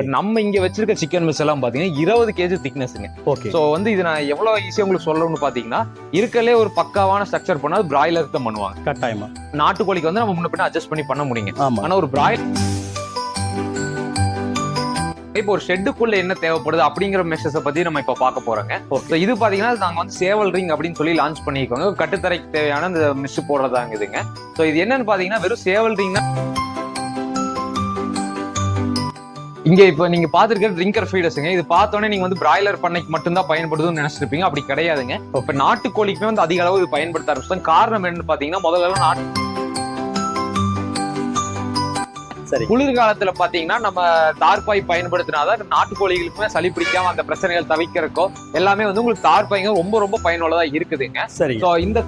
But நம்ம இங்க வச்சிருக்க சிக்கன் மிஸ் எல்லாம் பாத்தீங்கன்னா இருபது கேஜி திக்னஸ்ங்க ஓகே ஸோ வந்து இது நான் எவ்வளவு ஈஸியா உங்களுக்கு சொல்லணும்னு பாத்தீங்கன்னா இருக்கலே ஒரு பக்காவான ஸ்ட்ரக்சர் பண்ணா பிராய்லர் தான் பண்ணுவாங்க. கட்டாயமா. நாட்டுக்கோழிக்கு வந்து நம்ம முன்ன பின்ன அட்ஜஸ்ட் பண்ணி பண்ண முடியுங்க. ஆனா ஒரு பிராய்லர் இப்போ ஒரு ஷெட்டுக்குள்ள என்ன தேவைப்படுது அப்படிங்கிற மெஷர்ஸை பத்தி நம்ம இப்ப பார்க்க போறோங்க. இது பாத்தீங்கன்னா நாங்க வந்து சேவல் ரிங் அப்படின்னு சொல்லி லான்ச் பண்ணிக்கோங்க கட்டுத்தரைக்கு தேவையான இந்த மிஷ் போடுறதாங்க இதுங்க. ஸோ இது என்னன்னு பாத்தீங்கன்னா வெறும் சேவல் ரிங்னா இங்க இப்ப நீங்க பாத்துருக்க ட்ரிங்கர் ஃபீடர்ஸுங்க இது பார்த்தோன்னே நீங்க வந்து பிராய்லர் பண்ணைக்கு மட்டும்தான் பயன்படுதுன்னு நினைச்சிருப்பீங்க. அப்படி கிடையாதுங்க. இப்ப நாட்டுக்கோழிக்குமே வந்து அதிக அளவு இது பயன்படுத்த ஆரம்பிச்சிட்டாங்க. காரணம் என்னன்னு பாத்தீங்கன்னா முதல்ல நாட்டு சரி. குளிர்காலத்துல பாத்தீங்கன்னா நம்ம தார்பாய் பயன்படுத்தினாதான் நாட்டுக்கோழிகளுக்குமே சளி பிடிக்காம அந்த பிரச்சனைகள் தவிர்க்கிறக்கோ எல்லாமே வந்து உங்களுக்கு தார்பாய்ங்க ரொம்ப ரொம்ப பயனுள்ளதா இருக்குதுங்க. சரி இந்த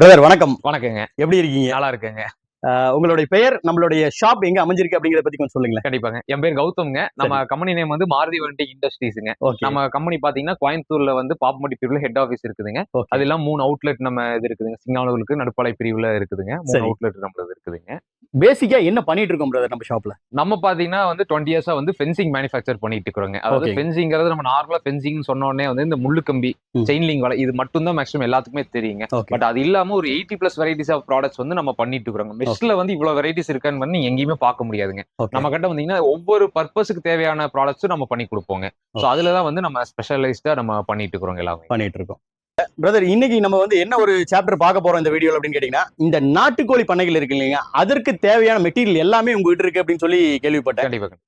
பிரதர் வணக்கம். வணக்கங்க. எப்படி இருக்கீங்க? நல்லா இருக்குங்க. உங்களுடைய பெயர் நம்மளுடைய ஷாப் எங்க அமைஞ்சிருக்கு அப்படிங்கறத பத்தி கொஞ்சம் சொல்லுங்களேன். கண்டிப்பாங்க. என் பேர் கௌதம்ங்க. நம்ம கம்பெனி நேம் வந்து மாருதி வண்டி இண்டஸ்ட்ரீஸுங்க நம்ம கம்பெனி பாத்தீங்கன்னா கோயம்புத்தூர்ல வந்து பாப்பமட்டி பிரிவுல ஹெட் ஆஃபீஸ் இருக்குதுங்க. அது எல்லாம் மூணு அவுட்லெட் நம்ம இது இருக்குதுங்க. சிங்கானூருக்கு நடுப்பாலை பிரிவுல இருக்குதுங்க. மூணு. அவுட்லெட் நம்மளது இருக்குதுங்க. பேசிக்கா என்ன பண்ணிட்டு இருக்கோம் பிரதர் நம்ம ஷாப்ல நம்ம பாத்தீங்கன்னா வந்து டுவெண்ட்டி இயர்ஸா வந்து ஃபென்சிங் மேனுஃபேக்சர் பண்ணிட்டு இருக்கிறோங்க. அதாவது. ஃபென்சிங்கிறது நம்ம நார்மலா ஃபென்சிங் சொன்ன உடனே வந்து இந்த முள்ளு கம்பி ம். செயின் லிங்க் வலை இது மட்டும் தான் மேக்ஸிமம் எல்லாத்துக்குமே தெரியுங்க. பட் அது இல்லாம ஒரு eighty plus varieties of products வந்து நம்ம பண்ணிட்டு இருக்கிறோங்க. மெஷ்ல வந்து இவ்வளவு வெரைட்டிஸ் இருக்கான்னு வந்து நீங்க எங்கேயுமே பார்க்க முடியாதுங்க. நம்ம கிட்ட வந்தீங்கன்னா ஒவ்வொரு பர்பஸுக்கு தேவையான ப்ராடக்ட்ஸும் நம்ம பண்ணி கொடுப்போங்க. So Okay. அதுல தான் வந்து நம்ம ஸ்பெஷலைஸ்டா நம்ம பண்ணிட்டு இருக்கிறோங்க எல்லாமே. பண்ணிட்டு இருக்கோம். பிரதர் இன்னைக்கு நம்ம வந்து என்ன ஒரு சாப்டர் பார்க்க போறோம் இந்த வீடியோல அப்படின்னு கேட்டீங்கன்னா இந்த நாட்டுக்கோழி பண்ணைகள் இருக்கு இல்லைங்க. அதற்கு தேவையான மெட்டீரியல் எல்லாமே உங்ககிட்ட இருக்கு அப்படின்னு சொல்லி கேள்விப்பட்டேன்.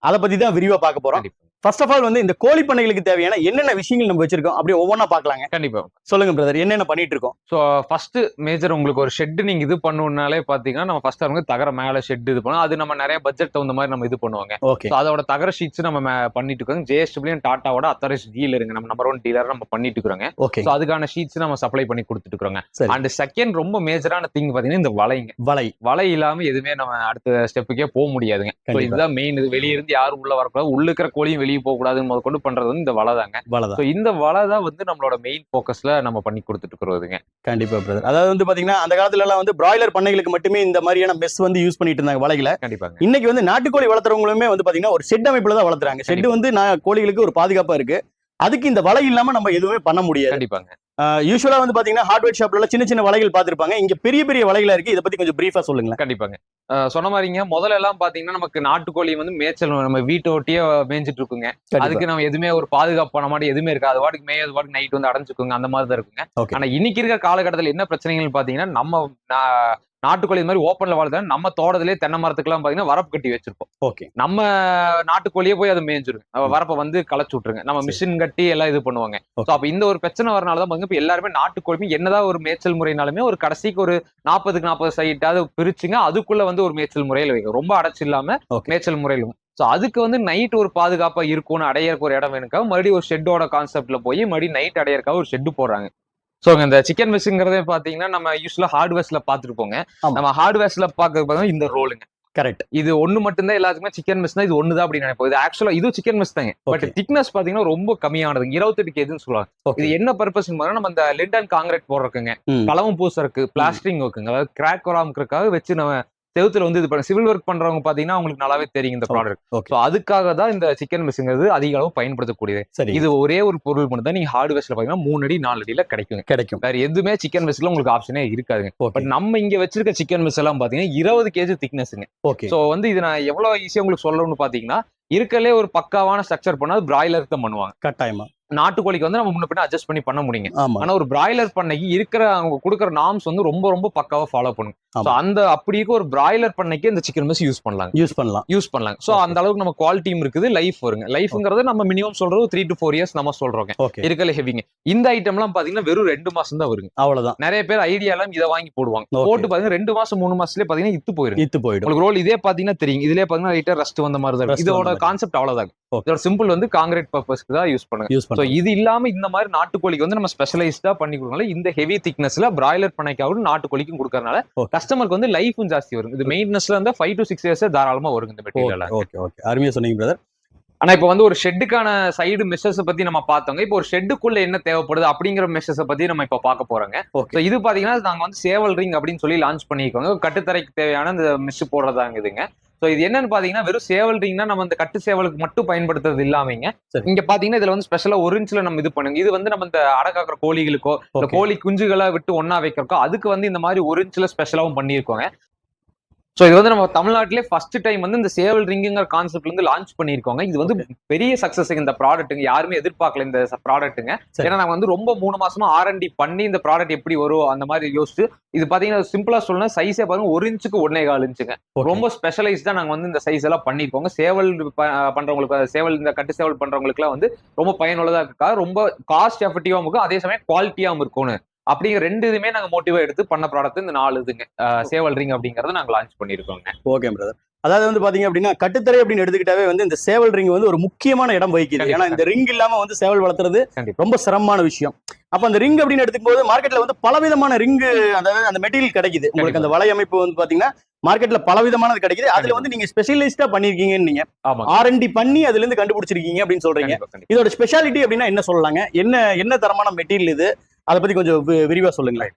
அதை பத்தி தான் விரிவா பார்க்க போறோம். ஃபர்ஸ்ட் ஆஃப் ஆல் வந்து இந்த கோழி பண்ணைகளுக்கு தேவையான என்னென்ன விஷயங்கள் நம்ம வச்சிருக்கோம் அப்படியே ஒவ்வொன்றா பார்க்கலாங்க. கண்டிப்பா. சொல்லுங்க பிரதர் என்னென்ன பண்ணிட்டு இருக்கோம்? ஸோ ஃபர்ஸ்ட் மேஜர் உங்களுக்கு ஒரு ஷெட் நீங்க இது பண்ணணும்னாலே பாத்தீங்கன்னா நம்ம ஃபர்ஸ்ட் வந்து தகர மேல ஷெட் இது பண்ணுவோம் அது நம்ம நிறைய பட்ஜெட் தகுந்த மாதிரி நம்ம இது பண்ணுவாங்க. ஓகே அதோட தகர ஷீட்ஸ் நம்ம பண்ணிட்டு இருக்கோம் ஜேஎஸ்டபிள்யூ டாட்டாவோட அத்தாரிஸ் டீலருங்க நம்ம நம்பர் ஒன் டீலர் நம்ம பண்ணிட்டு இருக்கிறோங்க. ஓகே ஸோ அதுக்கான ஷீட்ஸ் நம்ம சப்ளை பண்ணி கொடுத்துட்டு இருக்கிறோங்க. அண்ட் செகண்ட் ரொம்ப மேஜரான திங் பாத்தீங்கன்னா இந்த வலைங்க. வலை. வலை இல்லாம எதுவுமே நம்ம அடுத்த ஸ்டெப்புக்கே போக முடியாதுங்க. இதுதான் மெயின் இது வெளிய இருந்து யாரும் உள்ள வரக்கூடாது. உள்ள இருக்கிற கோழியும் வெளியே போக கூடாதுன்னு முதல் கொண்டு பண்றது வந்து இந்த வலை தாங்க. வலை தான். இந்த வலை தான் வந்து நம்மளோட மெயின் ஃபோக்கஸ்ல நம்ம பண்ணி கொடுத்துட்டு இருக்கிறதுங்க. கண்டிப்பா பிரதர் அதாவது வந்து பாத்தீங்கன்னா அந்த காலத்துல எல்லாம் வந்து பிராய்லர் பண்ணைகளுக்கு மட்டுமே இந்த மாதிரியான மெஸ் வந்து யூஸ் பண்ணிட்டு இருந்தாங்க வலைகளை. கண்டிப்பாங்க. இன்னைக்கு வந்து நாட்டுக்கோழி வளர்த்துறவங்களுமே வந்து பாத்தீங்கன்னா ஒரு ஷெட் அமைப்புல தான் வளர்த்துறாங்க. ஷெட் கண்டிப்பா. வந்து நான் கோழிகளுக்கு ஒரு பாதுகாப்பா இருக்கு. அதுக்கு இந்த வலை இல்லாம நம்ம எதுவுமே பண்ண முடியாது. கண்டிப்பாங்க. யூஸ்வலா வந்து பாத்தீங்கன்னா ஹார்ட்வேர் ஷாப்ல சின்ன சின்ன வலைகள் பார்த்திருப்பாங்க. இங்க பெரிய பெரிய வலைகளா இருக்கு. இதை பத்தி கொஞ்சம் பிரீஃபா சொல்லுங்களேன். கண்டிப்பாங்க. சொன்ன மாதிரிங்க முதல்ல எல்லாம் பாத்தீங்கன்னா நமக்கு நாட்டுக்கோழி வந்து மேய்ச்சல் நம்ம வீட்டை ஒட்டியே மேய்ஞ்சிட்டு இருக்குங்க. அதுக்கு நம்ம எதுவுமே ஒரு பாதுகாப்பு பண்ண மாட்டோம். எதுவுமே இருக்காது. அது வாட்டுக்கு மேய அது வாட்டுக்கு நைட் வந்து அடைஞ்சுக்குங்க. அந்த மாதிரி தான் இருக்குங்க. ஆனா இன்னைக்கு இருக்கிற காலகட்டத்தில் என்ன பிரச்சனைகள் பாத்தீங்கன்னா நம்ம நாட்டுக்கோழி இந்த மாதிரி ஓப்பன்ல வாழ்றது நம்ம தோட்டத்திலே தென்னை மரத்துக்குலாம் பாத்தீங்கன்னா வரப்பு கட்டி வச்சிருப்போம். ஓகே. நம்ம நாட்டுக்கோழியே போய் அதை மேய்ஞ்சிருங்க வரப்ப வந்து களைச்சு விட்டுருங்க. நம்ம. மிஷின் கட்டி எல்லாம் இது பண்ணுவாங்க. ஸோ அப்ப இந்த ஒரு பிரச்சனை வரனால தான் இப்ப எல்லாருமே நாட்டுக்கோழி என்னதான் ஒரு மேய்ச்சல் முறைனாலுமே ஒரு கடைசிக்கு ஒரு நாற்பதுக்கு நாற்பது சைட்டாவது பிரிச்சுங்க அதுக்குள்ள வந்து ஒரு மேய்ச்சல் முறையில வைக்கும் ரொம்ப அடைச்சு இல்லாம. மேய்ச்சல் முறையிலும் ஸோ அதுக்கு வந்து நைட் ஒரு பாதுகாப்பா இருக்கும்னு அடையறக்கு ஒரு இடம் வேணுக்கா மறுபடியும் ஒரு ஷெட்டோட கான்செப்ட்ல போய் மறுபடியும் நைட் அடையறக்காக ஒரு ஷெட்டு போடுறாங்க. ஸோ இந்த சிக்கன் மிஸ்ங்கிறதே பாத்தீங்கன்னா நம்ம யூஸ்வலா ஹார்ட்வேர்ஸ்ல பாத்துருப்போங்க ஆமா. நம்ம ஹார்ட்வேர்ஸ்ல பாக்க இந்த ரோலுங்க. கரெக்ட் இது ஒண்ணு மட்டும்தான் எல்லாத்துக்குமே சிக்கன் மிஸ் தான் இது ஒண்ணுதான் அப்படின்னு நினைப்போம். இது ஆக்சுவலா இது சிக்கன் மிஸ் தாங்க. பட். திக்னஸ் பாத்தீங்கன்னா ரொம்ப கம்மியானது இருபத்தெட்டு கேதுன்னு சொல்லுவாங்க. இது என்ன பர்பஸ் நம்ம இந்த லிட் அண்ட் காங்கிரீட் போடுறதுக்குங்க. களவும் பூசறக்கு பிளாஸ்டரிங் ஒர்க்குங்க அதாவது கிராக் வராமக்கிறதுக்காக வச்சு நம்ம செவுத்துல வந்து இது சிவில் ஒர்க் பண்றவங்க பாத்தீங்கன்னா அவங்களுக்கு நல்லாவே தெரியும் இந்த ப்ராடக்ட் ஸோ அதுக்காக தான் இந்த சிக்கன் மிஸ்ங்கிறது அதிக அளவு பயன்படுத்தக்கூடியது. சரி. இது ஒரே ஒரு பொருள் மட்டும் தான் நீங்க ஹார்ட்வேர்ஸ்ல பாத்தீங்கன்னா மூணு அடி நாலு அடியில கிடைக்குங்க கிடைக்கும். வேற எதுவுமே சிக்கன் மிஸ்ல உங்களுக்கு ஆப்ஷனே பட் நம்ம இங்க வச்சிருக்க சிக்கன் மிஸ் எல்லாம் பாத்தீங்கன்னா இருபது கேஜி திக்னஸ்ங்க ஓகே சோ வந்து இது நான் எவ்வளவு ஈஸியா உங்களுக்கு சொல்லணும்னு பாத்தீங்கன்னா இருக்கலே ஒரு பக்காவான ஸ்ட்ரக்சர் பண்ணா பிராய்லர் தான் பண்ணுவாங்க. கட்டாயமா. நாட்டுக்கோழிக்கு வந்து நம்ம முன்ன அட்ஜஸ்ட் பண்ணி பண்ண முடியுங்க. ஆமா. ஆனா ஒரு பிராய்லர் பண்ணைக்கு இருக்கிற அவங்க கொடுக்குற நார்ம்ஸ் வந்து ரொம்ப ரொம்ப பக்காவா ஃபாலோ பண்ணும் அந்த அப்படி இருக்க ஒரு பிராய்லர் பண்ணைக்கு இந்த சிக்கன் மிஸ் யூஸ் பண்ணலாங்க. யூஸ் பண்ணலாம். யூஸ் பண்ணலாங்க. சோ. அந்த அளவுக்கு நம்ம குவாலிட்டியும் இருக்குது லைஃப் வருங்க. லைஃப்ங்கிறது நம்ம மினிமம் சொல்றது த்ரீ டு ஃபோர் இயர்ஸ் நம்ம சொல்றோங்க. இருக்கல ஹெவிங்க இந்த ஐட்டம்லாம் பாத்தீங்கன்னா வெறும் ரெண்டு மாசம் தான் வருங்க. அவ்வளவுதான். நிறைய பேர் ஐடியா எல்லாம் இதை வாங்கி போடுவாங்க. போட்டு பாத்தீங்கன்னா ரெண்டு மாசம் மூணு மாசத்துலயே பாத்தீங்கன்னா இத்து போயிருங்க இத்து போயிடும். உங்களுக்கு ரோல் இதே பாத்தீங்கன்னா தெரியும். இதுலயே பாத்தீங்கன்னா லைட்டா ரஸ்ட் வந்த மாதிரி தான் இதோட. கான்செப்ட் அவ்வளவுதான். இதோட சிம்பிள் வந்து காங்கிரீட் பர்பஸ்க்கு தான் யூஸ் பண்ணுங்க. யூஸ் சோ பண்ணலாம் இது இல்லாம இந்த மாதிரி நாட்டுக்கோழிக்கு வந்து நம்ம ஸ்பெஷலைஸ்டா பண்ணி கொடுக்கறனால இந்த ஹெவி திக்னஸ்ல பிராய்லர் பண்ணைக்காகவும் நாட்டுக்கோழிக்கும் கொடுக்கறனால. கஸ்டமருக்கு வந்து லைஃபும் ஜாஸ்தி வரும். இது மெயின்டெனன்ஸ்ல இருந்தா ஃபைவ் டு சிக்ஸ் இயர்ஸ் தாராளமா வரும் இந்த மெட்டீரியல் ஓகே ஓகே அருமையா சொன்னீங்க பிரதர் ஆனா இப்போ வந்து ஒரு ஷெட்டுக்கான சைடு மெஷர்ஸ் பத்தி நம்ம பார்த்தோங்க. இப்போ ஒரு ஷெட்டுக்குள்ள என்ன தேவைப்படுது அப்படிங்கிற மெஷர்ஸ் பத்தி நம்ம இப்போ பார்க்க போறோங்க. ஓகே. இது பாத்தீங்கன்னா நாங்க வந்து சேவல் ரிங் அப்படின்னு சொல்லி லான்ச் பண்ணியிருக்கோங்க. கட்டுத்தரைக்கு தேவையான இந்த மிஷ் போடுறதாங்க இதுங்க. ஸோ இது என்னன்னு பாத்தீங்கன்னா வெறும் சேவல் ரிங்னா நம்ம இந்த கட்டு சேவலுக்கு மட்டும் பயன்படுத்துறது இல்லாமங்க. இங்க பாத்தீங்கன்னா இதுல வந்து ஸ்பெஷலா ஒரு இன்ச்ல நம்ம இது பண்ணுங்க. இது வந்து நம்ம இந்த அடக்காக்குற கோழிகளுக்கோ இந்த கோழி குஞ்சுகளை விட்டு ஒண்ணா வைக்கிறக்கோ அதுக்கு வந்து இந்த மாதிரி ஒரு இன்ச்ல ஸ்பெஷலாவும் பண்ணியிருக்கோங்க. ஸோ இது வந்து நம்ம தமிழ்நாட்டிலே ஃபர்ஸ்ட் டைம் வந்து இந்த சேவல் ரிங்குங்கிற கான்செப்ட்ல இருந்து லான்ச் பண்ணியிருக்கோங்க. இது வந்து பெரிய சக்சஸ் இந்த ப்ராடக்ட்டுங்க யாருமே எதிர்பார்க்கல இந்த ப்ராடக்ட்டுங்க. ஏன்னா நாங்க வந்து ரொம்ப மூணு மாசமா ஆர்என்டி பண்ணி இந்த ப்ராடக்ட் எப்படி வரும் அந்த மாதிரி யோசிச்சு இது பாத்தீங்கன்னா சிம்பிளா சொல்லணும் சைஸே பாருங்க ஒரு இன்ச்சுக்கு ஒன்னே கால் இன்ச்சுங்க. ரொம்ப ஸ்பெஷலைஸ்டா நாங்க வந்து இந்த சைஸ் எல்லாம் பண்ணிருக்கோங்க சேவல் பண்றவங்களுக்கு சேவல் இந்த கட்டு சேவல் பண்றவங்களுக்கு வந்து ரொம்ப பயனுள்ளதா இருக்கா ரொம்ப காஸ்ட் எஃபெக்டிவாகவும் இருக்கும். அதே சமயம் குவாலிட்டியாவும் இருக்கணும் அப்படிங்கிற ரெண்டு இதுமே நாங்க மோட்டிவா எடுத்து பண்ண ப்ராடக்ட் இந்த நாலு இதுங்க சேவல் ரிங் அப்படிங்கறத நாங்க லான்ச் பண்ணிருக்கோங்க. ஓகே பிரதர் அதாவது வந்து பாத்தீங்க அப்படின்னா கட்டுத்தரை அப்படின்னு எடுத்துக்கிட்டாவே வந்து இந்த சேவல் ரிங் வந்து ஒரு முக்கியமான இடம் வகிக்குது. ஏன்னா இந்த ரிங் இல்லாம வந்து சேவல் வளர்த்துறது. ரொம்ப சிரமமான விஷயம். அப்ப அந்த ரிங் அப்படின்னு எடுத்துக்கும் போது மார்க்கெட்ல வந்து பலவிதமான ரிங் அதாவது அந்த மெட்டீரியல் கிடைக்குது. உங்களுக்கு அந்த வலையமைப்பு வந்து பாத்தீங்கன்னா மார்க்கெட்ல பலவிதமானது கிடைக்குது. அதுல. வந்து நீங்க ஸ்பெஷலிஸ்டா பண்ணிருக்கீங்கன்னு நீங்க ஆர்என்டி பண்ணி அதுல இருந்து கண்டுபிடிச்சிருக்கீங்க அப்படின்னு சொல்றீங்க. இதோட ஸ்பெஷாலிட்டி அப்படின்னா என்ன சொல்லலாங்க? என்ன என்ன தரமான மெட்டீரியல் இது? அதை பத்தி கொஞ்சம் விரிவா சொல்லுங்களேன்.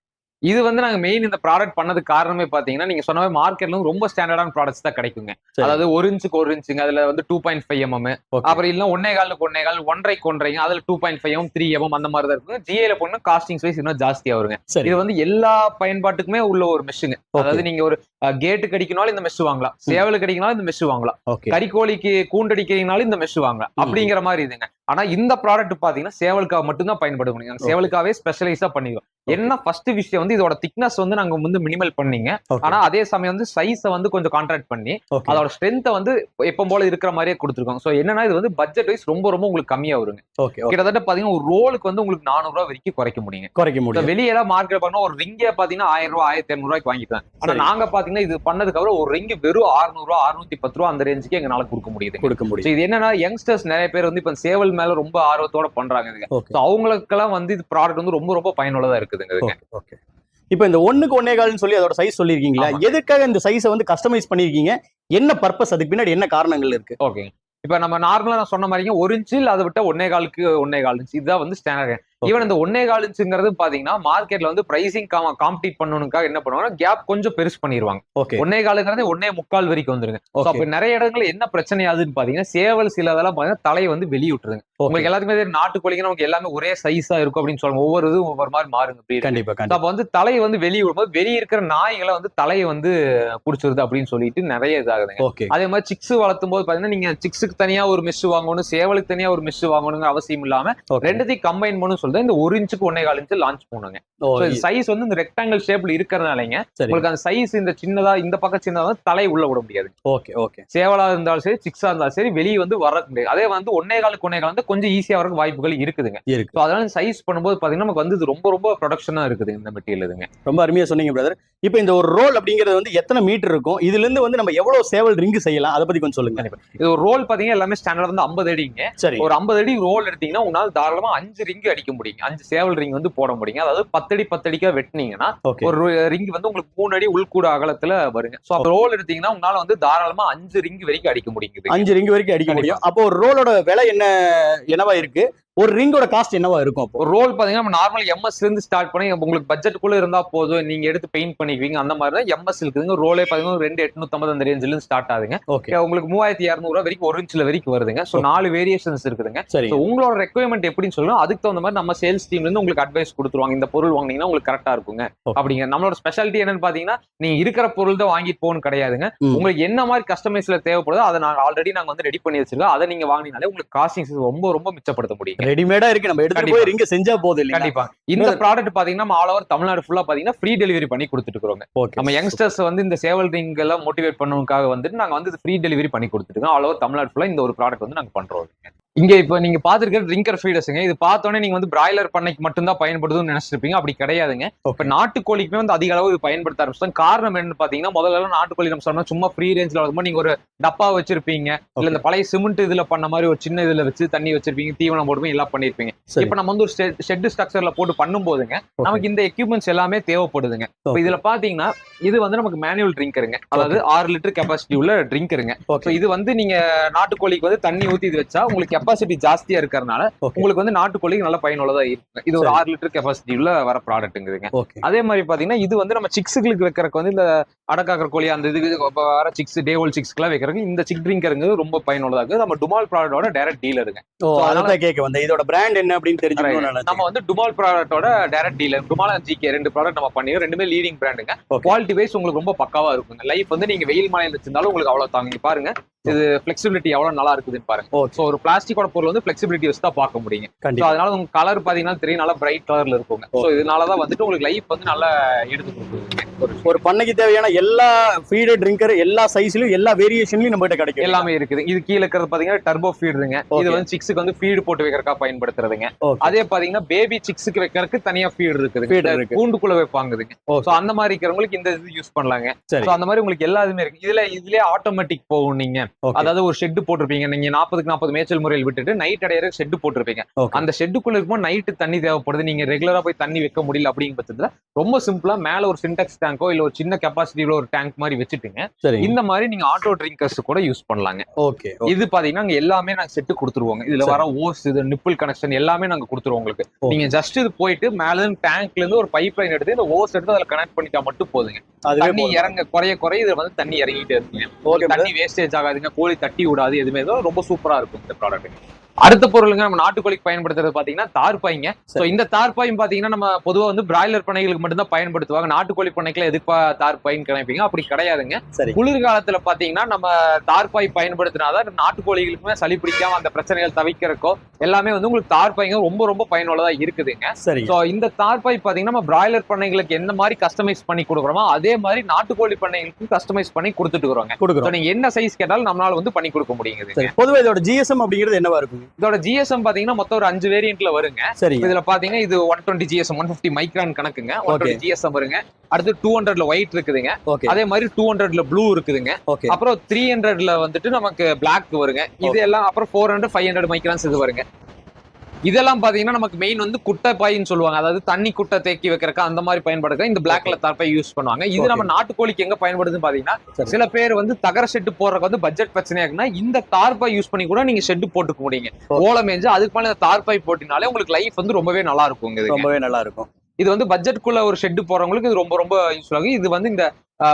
இது வந்து நாங்க மெயின் இந்த ப்ராடக்ட் பண்ணதுக்கு காரணமே பாத்தீங்கன்னா நீங்க சொன்ன மாதிரி மார்க்கெட்ல ரொம்ப ஸ்டாண்டர்டான ப்ராடக்ட்ஸ் தான் கிடைக்குங்க. அதாவது ஒரு இன்ச்சுக்கு ஒரு இன்ச்சுங்க அதுல வந்து டூ பாயிண்ட் ஃபைவ் எம்எம். அப்புறம் இல்ல ஒன்னே காலுக்கு ஒன்னே கால் ஒன்றரைக்கு ஒன்றரைங்க அதுல two point five M three mm அந்த மாதிரி தான் இருக்கும் ஜிஏல போனா காஸ்டிங் வைஸ் இன்னும் ஜாஸ்தியா வருங்க. இது வந்து எல்லா பயன்பாட்டுக்குமே உள்ள ஒரு மெஷுங்க. அதாவது நீங்க ஒரு கேட்டு கடிக்கனாலும் இந்த மெஷ் வாங்கலாம். சேவலுக்கு கடிக்கனாலும் இந்த மெஷ் வாங்கலாம். கறிக்கோழிக்கு கூண்டடிக்கிறீங்கனாலும் இந்த மெஷ் வாங்கலாம். அப்படிங்கிற மாதிரி இதுங்க. ஆனா இந்த ப்ராடக்ட் பாத்தீங்கன்னா சேவலுக்காக மட்டும்தான் பயன்பட முடியும். நாங்க. சேவலுக்காவே ஸ்பெஷலைஸா பண்ணிடுவோம் என்ன ஃபர்ஸ்ட் விஷயம் வந்து இதோட திக்னஸ் வந்து நாங்க வந்து மினிமல் பண்ணீங்க. ஆனா அதே சமயம் வந்து சைஸை வந்து கொஞ்சம் கான்ட்ராக்ட் பண்ணி அதோட ஸ்ட்ரென்த்தை வந்து எப்போ போல இருக்கிற மாதிரியே கொடுத்துருக்கோம். ஸோ என்னன்னா இது வந்து பட்ஜெட் வைஸ் ரொம்ப ரொம்ப உங்களுக்கு கம்மியா வருங்க. கிட்டத்தட்ட பாத்தீங்கன்னா ஒரு ரோலுக்கு வந்து உங்களுக்கு நானூறு ரூபாய் வரைக்கும் குறைக்க முடியுங்க. குறைக்க முடியும். வெளியெல்லாம் மார்க்கெட் பண்ணா ஒரு ரிங்கே பாத்தீங்கன்னா ஆயிரம் ரூபாய் ஆயிரத்தி இரநூறு ரூபாய்க்கு வாங்கிக்கலாம். ஆனா. நாங்க பாத்தீங்கன்னா இது பண்ணதுக்கு அப்புறம் ஒரு ரிங்கு வெறும் 600 ரூபா அறுநூத்தி பத்து ரூபா அந்த ரேஞ்சுக்கு எங்களால கொடுக்க முடியுது கொடுக்க முடியும். இது என்னன்னா யங்ஸ்டர்ஸ் நிறைய பேர் வந்து இப்ப சேவல் மேல ரொம்ப ஆர்வத்தோட பண்றாங்க இதுங்க. அவங்களுக்கெல்லாம் வந்து இது ப்ராடக்ட் வந்து ரொம்ப ரொம்ப பயனுள்ளதா இருக்குதுங்க இதுங்க. ஓகே ஓகே இப்போ இந்த ஒண்ணுக்கு ஒன்னே கால்னு சொல்லி அதோட சைஸ் சொல்லியிருக்கீங்களா. எதுக்காக இந்த சைஸை வந்து கஸ்டமைஸ் பண்ணிருக்கீங்க என்ன பர்பஸ் அதுக்கு பின்னாடி என்ன காரணங்கள் இருக்கு? ஓகே இப்ப நம்ம நார்மலா நான் சொன்ன மாதிரிங்க ஒரு இன்ச்சு இல்ல அதை விட்ட ஒன்னே காலுக்கு ஒன்னே கால் இன்ச்சு இதுதான் வந்து ஸ்டாண்டர்ட் ஈவன் இந்த ஒன்னே கால் இன்ச்சுங்கிறது பாத்தீங்கன்னா மார்க்கெட்ல வந்து பிரைசிங் காம்பீட் பண்ணணுக்காக என்ன பண்ணுவாங்கன்னா கேப் கொஞ்சம் பெருசு பண்ணிடுவாங்க ஒன்னே காலுங்கிறது ஒன்னே முக்கால் வரைக்கும் வந்துருங்க. அப்ப நிறைய இடங்கள்ல என்ன பிரச்சனை ஆகுதுன்னு பாத்தீங்கன்னா சேவல் சில இதெல்லாம் பாத்தீங்கன்னா தலையை வந்து வெளிய விட்டுருங்க ஓகே உங்களுக்கு எல்லாத்துக்குமே நாட்டுக்கோழிங்க நமக்கு எல்லாமே ஒரே சைஸா இருக்கும் அப்படின்னு சொல்லுவாங்க ஒவ்வொரு இதுவும் ஒவ்வொரு மாதிரி மாறுங்க. கண்டிப்பா அப்ப வந்து தலையை வந்து வெளியே விடும்போது வெளியே இருக்கிற நாய்களை வந்து தலையை வந்து புடிச்சிருது அப்படின்னு சொல்லிட்டு நிறைய இதாகுதுங்க. அதே மாதிரி சிக்ஸ் வளர்த்தும் போது பாத்தீங்கன்னா நீங்க சிக்ஸுக்கு தனியா ஒரு மெஷ் வாங்கணும் சேவலுக்கு தனியா ஒரு மெஷ் வாங்கணுங்கிற அவசியம் இல்லாம ரெண்டுத்தையும் கம்பைன் பண்ணு சொல்லிட்டு இந்த ஒரு இன்ச்சுக்கு ஒன்னே கால் இன்ச்சு லான்ச் பண்ணுங்க. சைஸ் வந்து இந்த ரெக்டாங்கிள் ஷேப்ல இருக்கிறதுனாலங்க உங்களுக்கு அந்த சைஸ் இந்த சின்னதா இந்த பக்கம் சின்னதா தலை உள்ள விட முடியாது. ஓகே ஓகே சேவலா இருந்தாலும் சரி சிக்ஸா இருந்தாலும் சரி வெளியே வந்து வர முடியாது. அதே வந்து ஒன்னே காலுக்கு ஒன்னே கால் வந்து கொஞ்சம் ஈஸியா வரக்கு வாய்ப்புகள் இருக்குதுங்க. இருக்கு. அதனால சைஸ் பண்ணும்போது பாத்தீங்கன்னா நமக்கு வந்து இது ரொம்ப ரொம்ப ப்ரொடக்ஷனா இருக்குது இந்த மெட்டீரியல் இதுங்க. ரொம்ப அருமையா சொன்னீங்க பிரதர் இப்போ இந்த ஒரு ரோல் அப்படிங்கிறது வந்து எத்தனை மீட்டர் இருக்கும்? இதுல இருந்து வந்து நம்ம எவ்வளவு சேவல் ரிங் செய்யலாம்? அதை பத்தி கொஞ்சம் சொல்லுங்க. இது ஒரு ரோல் பாத்தீங்கன்னா எல்லாமே ஸ்டாண்டர்ட் வந்து ஐம்பது அடிங்க. சரி. ஒரு ஐம்பது அடி ரோல் எடுத்தீங்கன்னா உங்களால தாராளமா அஞ்சு ரிங் அடிக்க முடியும் அஞ்சு சேவல் ரிங் வந்து போட முடியும் அதாவது பத்தடி பத்தடிக்கா வெட்டினீங்கன்னா ஒரு ரிங் வந்து உங்களுக்கு மூணு அடி உள்கூட அகலத்துல வருங்க. ஸோ அப்போ ரோல் எடுத்தீங்கன்னா உங்களால வந்து தாராளமா அஞ்சு ரிங் வரைக்கும் அடிக்க முடியுது அஞ்சு ரிங் வரைக்கும் அடிக்க முடியும். அப்போ ஒரு ரோலோட விலை என்ன என்னவா இருக்கு. ஒரு ரிங்கோட காஸ்ட் என்னவா இருக்கும் அப்போ? ரோல் பாத்தீங்கன்னா நம்ம நார்மல் எம்எஸ் இருந்து ஸ்டார்ட் பண்ணி உங்களுக்கு பட்ஜெட்டுக்குள்ள இருந்தா போதும். நீங்க எடுத்து பெயிண்ட் பண்ணிக்குவீங்க. அந்த மாதிரி தான் எம்எஸ் இருக்குதுங்க. ரோலே பாத்தீங்கன்னா ரெண்டு எட்நூத்தம்பது அந்த ரேஞ்சில இருந்து ஸ்டார்ட் ஆகுதுங்க. ஓகே உங்களுக்கு மூவாயிரத்தி இரநூறுவா வரைக்கும் ஒரு இன்ச்ல வரைக்கும் வருதுங்க. ஸோ நாலு வேரியேஷன்ஸ் இருக்குதுங்க. சரி உங்களோட ரெக்குவயர்மெண்ட் எப்படின்னு சொல்லணும் அதுக்கு தகுந்த மாதிரி நம்ம சேல்ஸ் டீம்ல இருந்து உங்களுக்கு அட்வைஸ் கொடுத்துருவாங்க. இந்த பொருள் வாங்குனீங்கன்னா உங்களுக்கு கரெக்டா இருக்குங்க. அப்படிங்க. நம்மளோட ஸ்பெஷாலிட்டி என்னன்னு பாத்தீங்கன்னா நீங்க இருக்கிற பொருள் தான் வாங்கிட்டு போகணும் கிடையாதுங்க. உங்களுக்கு என்ன மாதிரி கஸ்டமைஸ்ல தேவைப்படுதோ அதை நாங்க ஆல்ரெடி நாங்க வந்து ரெடி பண்ணி வச்சிருக்கோம். அதை நீங்க வாங்கினாலே உங்களுக்கு காஸ்டிங் ரொம்ப ரொம்ப மிச்சப்படுத்த முடியும். ரெடிமேடா இருக்கு. நம்ம எடுத்துட்டு போய் ரிங்க செஞ்சா போதும் இல்லையா கண்டிப்பா. இந்த ப்ராடக்ட் பாத்தீங்கன்னா நம்ம ஆல் ஓவர் தமிழ்நாடு ஃபுல்லா பாத்தீங்கன்னா ஃப்ரீ டெலிவரி பண்ணி கொடுத்துட்டு இருக்கோங்க ஓகே நம்ம யங்ஸ்டர்ஸ் வந்து இந்த சேவல் ரிங் எல்லாம் மோட்டிவேட் பண்ணுவதற்காக வந்துட்டு நாங்க வந்து ஃப்ரீ டெலிவரி பண்ணி கொடுத்துருக்கோம் ஆல் ஓவர் தமிழ்நாடு ஃபுல்லா இந்த ஒரு ப்ராடக்ட் வந்து நாங்க பண்றோம் இங்க இப்ப நீங்க பாத்துருக்க ட்ரிங்கர் ஃபீடர்ஸுங்க இது பார்த்தோன்னே நீங்க வந்து பிராய்லர் பண்ணைக்கு மட்டும்தான் பயன்படுதுன்னு நினைச்சிருப்பீங்க. அப்படி கிடையாதுங்க. இப்ப நாட்டுக்கோழிக்குமே வந்து அதிக அளவு இது பயன்படுத்த ஆரம்பிச்சிட்டாங்க. காரணம் என்னன்னு பாத்தீங்கன்னா முதல்ல நாட்டுக்கோழி நம்ம சொன்னா சும்மா ஃப்ரீ ரேஞ்ச்ல வளர்க்கும்போது நீங்க ஒரு டப்பா வச்சிருப்பீங்க. இல்ல இந்த பழைய சிமெண்ட் இதுல பண்ண மாதிரி ஒரு சின்ன இதுல வச்சு தண்ணி வச்சிருப்பீங்க. தீவனம் போடுவீங்க எல்லாம் பண்ணிருப்பீங்க. இப்ப நம்ம வந்து ஒரு ஷெட் ஸ்ட்ரக்சர்ல போட்டு பண்ணும்போதுங்க நமக்கு இந்த எக்யூப்மெண்ட்ஸ் எல்லாமே தேவைப்படுதுங்க. இப்ப. இதுல பாத்தீங்கன்னா இது வந்து நமக்கு மேனுவல் ட்ரிங்கருங்க அதாவது ஆறு லிட்டர் கெப்பாசிட்டி உள்ள ட்ரிங்கருங்க இது வந்து நீங்க நாட்டுக்கோழிக்கு வந்து தண்ணி ஊத்தி இது வச்சா உங்களுக்கு கெப்பாசிட்டி ஜாஸ்தியா இருக்கறனால ஓகே உங்களுக்கு வந்து நாட்டுக்கோழிக்கு நல்ல பயனுள்ளதா இருக்கு. இது ஒரு. ஆறு லிட்டர் கெப்பாசிட்டி உள்ள வர ப்ராடக்ட்டுங்குதுங்க ஓகே அதே மாதிரி பாத்தீங்கன்னா இது வந்து நம்ம சிக்ஸுகளுக்கு வைக்கிறதுக்கு வந்து இந்த அடக்காக்கிற கோழி அந்த இதுக்கு வர சிக்ஸ் டேவோல் சிக்ஸ்க்குலாம் வைக்கிறதுக்கு இந்த சிக் ட்ரிங்கருங்கிறது ரொம்ப பயனுள்ளதா இருக்கு. நம்ம டுமால் ப்ராடக்டோட டைரக்ட் டீலருங்க ஓ So, அதான் கேட்க வந்தேன். இதோட பிராண்ட் என்ன அப்படின்னு தெரிஞ்சுக்கணும்னு நம்ம வந்து டுமால் ப்ராடக்டோட டைரக்ட் டீலர் டுமால் ஜிகே ரெண்டு ப்ராடக்ட் நம்ம பண்ணிருக்கோம். ரெண்டுமே லீடிங் பிராண்டுங்க. குவாலிட்டி வைஸ் உங்களுக்கு ரொம்ப பக்காவா இருக்குங்க. லைஃப் வந்து நீங்க வெயில் மலையில வச்சிருந்தாலும் உங்களுக்கு அவ்வளவு தாங்க பாருங்க இது ஃபிளெக்சிபிலிட்டி எவ்வளவு நல்லா இருக்குதுன்னு பாருங்க. ஸோ ஒரு பிளாஸ்டிக்கோட பொருள் வந்து ஃபிளெக்சிபிலிட்டி வச்சு தான் பார்க்க ஸோ கண்டிப்பா. அதனால உங்க கலர் பாத்தீங்கன்னா தெரியும் நல்லா பிரைட் கலர்ல இருக்குங்க. ஸோ இதனாலதான் வந்துட்டு உங்களுக்கு லைஃப் வந்து நல்லா எடுத்து கொடுக்குதுங்க ஒரு பண்ணைக்கு தேவையான எல்லா ஃபீடு ட்ரிங்கர் எல்லா சைஸ்லயும் எல்லா வேரியேஷன்லயும் நம்ம கிட்ட கிடைக்கும். எல்லாமே இருக்குது. இது கீழ இருக்கிறது பாத்தீங்கன்னா டர்போ ஃபீடுங்க இது. வந்து சிக்ஸுக்கு வந்து ஃபீடு போட்டு வைக்கிறக்கா பயன்படுத்துறதுங்க. அதே பாத்தீங்கன்னா பேபி சிக்ஸுக்கு வைக்கிறதுக்கு தனியா ஃபீடு இருக்குது. கூண்டுக்குள்ள வைப்பாங்குதுங்க. ஸோ அந்த மாதிரி இருக்கிறவங்களுக்கு இந்த இது யூஸ் பண்ணலாங்க. ஸோ அந்த மாதிரி உங்களுக்கு எல்லா இதுமே இருக்கு. இதுல இதுலயே ஆட்டோமேட்டிக் போகும் நீங்க அதாவது ஒரு ஷெட் போட்டிருப்பீங்க. நீங்க நாற்பதுக்கு நாற்பது மேய்ச்சல் முறையில் விட்டுட்டு நைட் அடையிற ஷெட் போட்டிருப்பீங்க. அந்த ஷெட்டுக்குள்ள இருக்கும்போது நைட்டு தண்ணி தேவைப்படுது. நீங்க ரெகுலரா போய் தண்ணி வைக்க முடியல அப்படிங்கிற பட்சத்துல ரொம்ப சிம்பிளா மேல ஒரு சின்டெக்ஸ் டேங்கோ இல்ல ஒரு சின்ன கெப்பாசிட்டியில ஒரு டேங்க் மாதிரி வச்சுட்டுங்க. இந்த மாதிரி நீங்க ஆட்டோ ட்ரிங்கர்ஸ் கூட யூஸ் பண்ணலாங்க. ஓகே இது பாத்தீங்கன்னா எல்லாமே நாங்க செட்டு கொடுத்துருவோங்க. இதுல. வர ஓஸ் இது நிப்பிள் கனெக்ஷன் எல்லாமே நாங்க கொடுத்துருவோம் உங்களுக்கு. நீங்க ஜஸ்ட் இது போயிட்டு மேல இருந்து டேங்க்ல இருந்து ஒரு பைப் லைன் எடுத்து இந்த ஓஸ் எடுத்து அதுல கனெக்ட் பண்ணிட்டா மட்டும் போதுங்க. தண்ணி. இறங்க குறைய குறைய இதுல வந்து தண்ணி இறங்கிட்டே இருக்குங்க. தண்ணி வேஸ்டேஜ் ஆகாதுங்க. கோழி தட்டி விடாது. எதுவும் ரொம்ப சூப்பரா இருக்கும் இந்த ப்ராடக்ட் Thank you. அடுத்த பொருளுங்க நம்ம நாட்டுக்கோழிக்கு பயன்படுத்துறது பாத்தீங்கன்னா தார்பாய்ங்க. சோ. இந்த தார்பாயும் பாத்தீங்கன்னா நம்ம பொதுவா வந்து பிராய்லர் பண்ணைகளுக்கு மட்டும்தான் பயன்படுத்துவாங்க. நாட்டுக்கோழி பண்ணைக்குள்ள எதுப்பா தார்பாயின்னு கிடைப்பீங்க அப்படி கிடையாதுங்க. சரி. குளிர்காலத்துல பாத்தீங்கன்னா நம்ம தார்பாய் பயன்படுத்தினாதான் நாட்டுக்கோழிகளுக்குமே சளி பிடிக்காம அந்த பிரச்சனைகள் தவிக்கிறக்கோ எல்லாமே வந்து உங்களுக்கு தார்பாய்ங்க ரொம்ப ரொம்ப பயனுள்ளதா இருக்குதுங்க. சோ இந்த தார்பாய் பாத்தீங்கன்னா நம்ம பிராய்லர் பண்ணைகளுக்கு எந்த மாதிரி கஸ்டமைஸ் பண்ணி கொடுக்குறோமோ அதே மாதிரி நாட்டுக்கோழி பண்ணைகளுக்கும் கஸ்டமைஸ் பண்ணி கொடுத்துட்டு இருக்கிறோங்க. என்ன சைஸ் கேட்டாலும் நம்மளால வந்து பண்ணி கொடுக்க முடியுங்க சரி. பொதுவா இதோட ஜிஎஸ்எம் அப்படிங்கிறது என்னவா இருக்கும்? இதோட ஜிஎஸ்எம் பாத்தீங்கன்னா மொத்தம் ஒரு அஞ்சு வேரியன்ட்ல வருங்க. சரிங்க. இதுல பாத்தீங்கன்னா இது one twenty GSM one fifty micron கணக்குங்க. One. Twenty GSM வருங்க. அடுத்து டூ ஹண்ட்ரட்ல ஒயிட் இருக்குதுங்க. அதே மாதிரி டூ ஹண்ட்ரட்ல ப்ளூ இருக்குதுங்க. அப்புறம் த்ரீ ஹண்ட்ரட்ல வந்துட்டு நமக்கு பிளாக் வருங்க. இது எல்லாம் அப்புறம் four hundred five hundred microns இது வருங்க. இதெல்லாம் பாத்தீங்கன்னா நமக்கு மெயின் வந்து குட்டை பாயின்னு சொல்லுவாங்க அதாவது தண்ணி குட்டை தேக்கி வைக்கிறக்க அந்த மாதிரி பயன்படுத்த இந்த பிளாக்ல தார்பாய் யூஸ் பண்ணுவாங்க இது. நம்ம நாட்டுக்கோழிக்கு எங்க பயன்படுதுன்னு பாத்தீங்கன்னா. சில பேர் வந்து தகர ஷெட்டு போடுறதுக்கு வந்து பட்ஜெட் பிரச்சனையா இருக்குன்னா இந்த தார்பாய் யூஸ் பண்ணி கூட நீங்க ஷெட்டு போட்டுக்க முடியுங்க. ஓலை மேஞ்சு அதுக்கு மேல இந்த தார்பாய் போட்டினாலே உங்களுக்கு லைஃப் வந்து ரொம்பவே நல்லா இதுங்க. ரொம்பவே நல்லா இருக்கும் இது வந்து பட்ஜெட்குள்ள ஒரு ஷெட்டு போறவங்களுக்கு இது ரொம்ப ரொம்ப யூஸ்ஃபுல் ஆகும் இது வந்து இந்த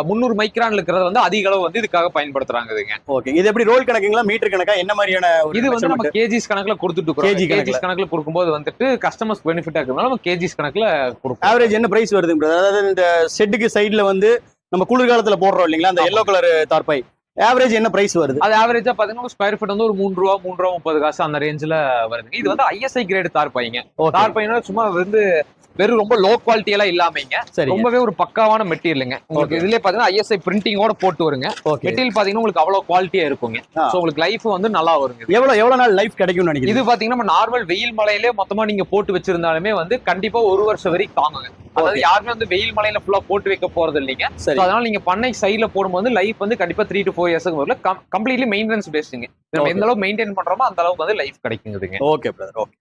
முந்நூறு மைக்ரான்ல இருக்கிறத வந்து அதிக அளவு வந்து இதுக்காக பயன்படுத்துறாங்க இதுங்க. ஓகே. இது எப்படி ரோல் கணக்குங்களா மீட்டர் கணக்கா? என்ன மாதிரியான இது வந்து நம்ம? கேஜிஸ் கணக்குல கொடுத்துட்டு கணக்குல. கேஜிஸ் கணக்குல. கொடுக்கும்போது வந்துட்டு கஸ்டமர்ஸ் பெனிஃபிட்டா இருக்கிறதுனால நம்ம கேஜிஸ் கணக்குல கொடுப்போம் ஆவரேஜ் என்ன பிரைஸ் வருது? அதாவது இந்த ஷெட்டுக்கு சைடுல வந்து நம்ம குளிர்காலத்துல போடுறோம் இல்லைங்களா அந்த. எல்லோ கலர் தார்பாய். ஆவரேஜ் என்ன பிரைஸ் வருது? அது ஆவரேஜா பாத்தீங்கன்னா ஸ்கொயர் ஃபீட் வந்து ஒரு மூணு ரூபா மூணு ரூபா முப்பது காசு அந்த ரேஞ்சில வருதுங்க. இது வந்து ஐஎஸ்ஐ கிரேட் தார்பாய்ங்க. தார்பாய்னா சும்மா வந்து வெறும் ரொம்ப லோ குவாலிட்டி எல்லாம் இல்லாமங்க ரொம்பவே ஒரு பக்காவான மெட்டீரியலுங்க. உங்களுக்கு. இதுலயே பாத்தீங்கன்னா ஐஎஸ்ஐ பிரிண்டிங்கோட போட்டு வருங்க. மெட்டீரியல் பாத்தீங்கன்னா உங்களுக்கு அவ்வளவு குவாலிட்டியா இருக்குங்க. சோ உங்களுக்கு லைஃப் வந்து நல்லா வருங்க. எவ்வளவு எவ்வளவு நாள் லைஃப் கிடைக்கும்னு நினைக்கிறீங்க? இது பாத்தீங்கன்னா நம்ம நார்மல் வெயில் மலையிலே மொத்தமா நீங்க போட்டு வச்சிருந்தாலுமே வந்து கண்டிப்பா ஒரு வருஷம் வரைக்கும் தாங்குங்க. அதாவது. யாருமே வந்து வெயில் மலையில ஃபுல்லா போட்டு வைக்க போறது இல்லைங்க. அதனால நீங்க பண்ணை சைட்ல போடும்போது லைஃப் வந்து கண்டிப்பா த்ரீ டு ஃபோர் இயர்ஸ்க்கு வரல கம்ப்ளீட்லி மெயின்டெனன்ஸ் பேஸ்டுங்க நம்ம. எந்த அளவுக்கு மெயின்டைன் பண்றோமோ அந்த அளவுக்கு வந்து லைஃப் கிடைக்குங்குதுங்க ஓகே பிரதர் ஓகே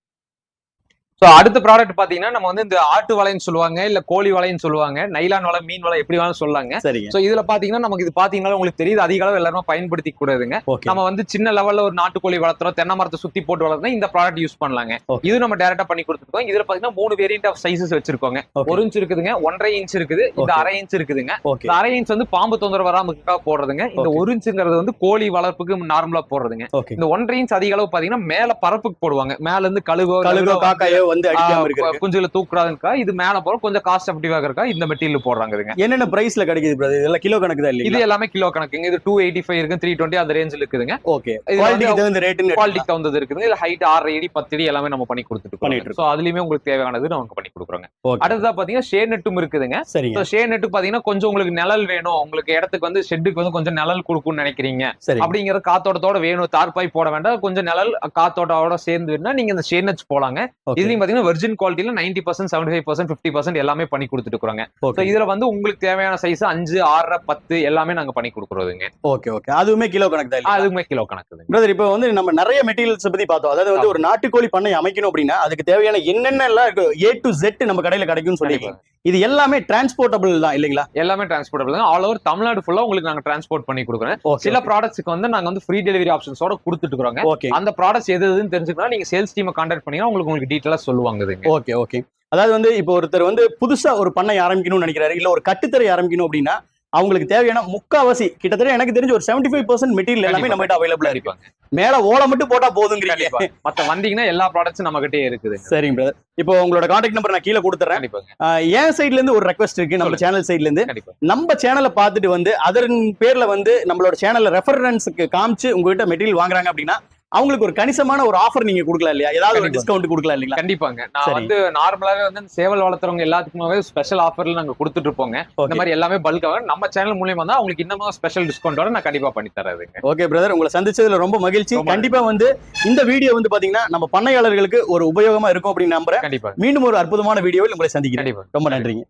ஸோ அடுத்த ப்ராடக்ட் பாத்தீங்கன்னா நம்ம வந்து இந்த ஆட்டு வலைன்னு சொல்லுவாங்க இல்ல கோழி வலைன்னு சொல்லுவாங்க நைலான் வலை மீன் வலை எப்படி வேணாலும் சொல்லாங்க. சரிங்க. சோ இதுல பாத்தீங்கன்னா நமக்கு இது பாத்தீங்கன்னா உங்களுக்கு தெரியுது அதிக அளவு எல்லாருமே பயன்படுத்தி கூடாதுங்க. நம்ம வந்து சின்ன லெவல்ல ஒரு நாட்டுக்கோழி வளர்த்துறோம் தென்னை மரத்தை சுத்தி போட்டு வளர்த்தா இந்த ப்ராடக்ட் யூஸ் பண்ணலாங்க. இது நம்ம டேரக்டா பண்ணி கொடுத்துருக்கோம். இதுல பாத்தீங்கன்னா மூணு வேரியன்ட் ஆஃப் சைசஸ் வச்சிருக்கோங்க. ஒரு இன்ச் இருக்குதுங்க ஒன்றரை இன்ச் இருக்குது இந்த. அரை இன்ச் இருக்குதுங்க. அரை இன்ச் வந்து பாம்பு தொந்தரவு வராம போடுறதுங்க. இந்த. ஒரு இன்ச்சுங்கிறது வந்து கோழி வளர்ப்புக்கு நார்மலா போடுறதுங்க. இந்த ஒன்றரை இன்ச் அதிக அளவு பாத்தீங்கன்னா மேல பரப்புக்கு போடுவாங்க. மேல இருந்து கழுகோ கழுகோ காக்காயோ வந்து அடிக்காம இருக்கு குஞ்சுல தூக்குறாதுக்கா இது மேல போற கொஞ்சம் காஸ்ட் எஃபெக்டிவாக இருக்கா? இந்த மெட்டீரியல் போடுறாங்க இதுங்க. என்னென்ன பிரைஸ்ல கிடைக்குது பிரதர் இதெல்லாம் கிலோ கணக்கு தான் இது எல்லாமே கிலோ கணக்குங்க. இது டூ எயிட்டி ஃபைவ் இருக்கு த்ரீ டுவெண்ட்டி அந்த ரேஞ்சில் இருக்குதுங்க. ஓகே இது குவாலிட்டிக்கு வந்து தகுந்த ரேட்டுன்னு குவாலிட்டிக்கு தகுந்தது இருக்குது. இல்ல ஹைட் ஆறு அடி பத்து அடி எல்லாமே நம்ம பண்ணி கொடுத்துட்டு பண்ணிட்டு இருக்கோம். ஸோ அதுலயுமே உங்களுக்கு தேவையானது நமக்கு பண்ணி கொடுக்குறோங்க. அடுத்ததா பாத்தீங்கன்னா ஷே நெட்டும் இருக்குதுங்க. ஸோ ஷே நெட்டு பாத்தீங்கன்னா கொஞ்சம் உங்களுக்கு நிழல் வேணும். உங்களுக்கு இடத்துக்கு வந்து ஷெட்டுக்கு வந்து கொஞ்சம் நிழல் கொடுக்கும்னு நினைக்கிறீங்க. சரி அப்படிங்கிற காத்தோட்டத்தோட வேணும். தார்பாய் போட வேண்டாம். கொஞ்சம் நிழல் காத்தோட்டோட சேர்ந்து வேணும்னா நீங்க இந்த ஷே நெட்ஸ் போலாங்க. ஓகே பாத்தீங்கன்னா virgin குவாலிட்டியில ninety percent seventy five percent fifty percent எல்லாமே பண்ணி கொடுத்துட்டு இதுல வந்து உங்களுக்கு தேவையான சைஸ் அஞ்சு ஆறரை பத்து எல்லாமே நாங்க பண்ணி கொடுக்குறோதுங்க. ஓகே ஓகே அதுவுமே கிலோ கணக்கு தான்? அதுவுமே கிலோ கணக்குதுங்க பிரதர் இப்போ வந்து நம்ம நிறைய மெட்டீரியல்ஸ் பத்தி பார்த்தோம். அதாவது வந்து ஒரு நாட்டுக்கோழி பண்ணை அமைக்கணும் அப்படின்னா அதுக்கு தேவையான என்னென்ன எல்லாம் ஏ டு Z நம்ம கடையில கிடைக்கும்னு சொல்லி கண்டிப்பா. இது எல்லாமே டிரான்ஸ்போர்ட்டபிள் தான் இல்லைங்களா? எல்லாமே டிரான்ஸ்போர்ட்டபிள் தான் ஆல் ஓவர் தமிழ்நாடு ஃபுல்லா உங்களுக்கு நாங்க டிரான்ஸ்போர்ட் பண்ணி கொடுக்குறோம் சில ப்ராடக்ட்ஸ்க்கு வந்து நாங்க வந்து ஃப்ரீ டெலிவரி ஆப்ஷன்ஸோட கொடுத்துட்டு ஓகே அந்த ப்ராடக்ட்ஸ் எது எதுன்னு தெரிஞ்சுக்கணும் நீங்க சேல்ஸ் டீமை கான்டாக்ட் பண்ணீங்கன்னா உங்களுக்கு உங்களுக்கு டீட்டெயிலா சொல்லுவாங்க ஓகே ஓகே அதாவது வந்து இப்போ ஒருத்தர் வந்து புதுசா ஒரு பண்ணை ஆரம்பிக்கணும்னு நினைக்கிறாரு இல்ல ஒரு கட்டுத்தரை ஆரம்பிக்கணும் அப்படின்னா அவங்களுக்கு தேவையான முக்காவாசி கிட்டத்தட்ட எனக்கு தெரிஞ்ச ஒரு 75% ஃபைவ் பர்சன்ட் மெட்டீரியல் எல்லாமே. நம்ம அவைலபிளா இருக்கு. கண்டிப்பாங்க. மேல ஓலை மட்டும் போட்டா போதுங்கிறீங்க. மத்த வந்தீங்கன்னா எல்லா ப்ராடக்ட்ஸும் நம்ம கிட்டே இருக்குது. சரிங்க பிரதர் இப்போ உங்களோட கான்டாக்ட் நம்பர் நான் கீழே கொடுத்துறேன். என் சைடுல இருந்து ஒரு ரெக்வஸ்ட் இருக்கு நம்ம சேனல் சைடுல இருந்து. நம்ம சேனலை பார்த்துட்டு வந்து அதன் பேர்ல வந்து நம்மளோட சேனல்ல ரெஃபரன்ஸுக்கு காமிச்சு உங்ககிட்ட மெட்டீரியல் வாங்குறாங்க அப்படின்னா அவங்களுக்கு ஒரு கணிசமான ஒரு ஆஃபர் நீங்க கொடுக்கலாம் இல்லையா? ஏதாவது ஒரு. டிஸ்கவுண்ட் கொடுக்கலாம் இல்லைங்களா? கண்டிப்பாங்க. நான். வந்து நார்மலாவே வந்து சேவல் வளர்த்துறவங்க எல்லாத்துக்குமே ஸ்பெஷல் ஆஃபர்ல நாங்க கொடுத்துட்டு இருப்போங்க. இந்த மாதிரி எல்லாமே பல்காக நம்ம சேனல் மூலியமா தான் உங்களுக்கு இன்னமும் ஸ்பெஷல் டிஸ்கவுண்டோட நான் கண்டிப்பா பண்ணி தரதுங்க. ஓகே பிரதர் உங்களை சந்திச்சதுல ரொம்ப மகிழ்ச்சி. கண்டிப்பா வந்து இந்த வீடியோ வந்து பாத்தீங்கன்னா நம்ம பண்ணையாளர்களுக்கு ஒரு உபயோகமா இருக்கும் அப்படின்னு நம்புறேன். கண்டிப்பா. மீண்டும் ஒரு அற்புதமான வீடியோவில் உங்களை சந்திக்கிறேன். ரொம்ப நன்றிங்க.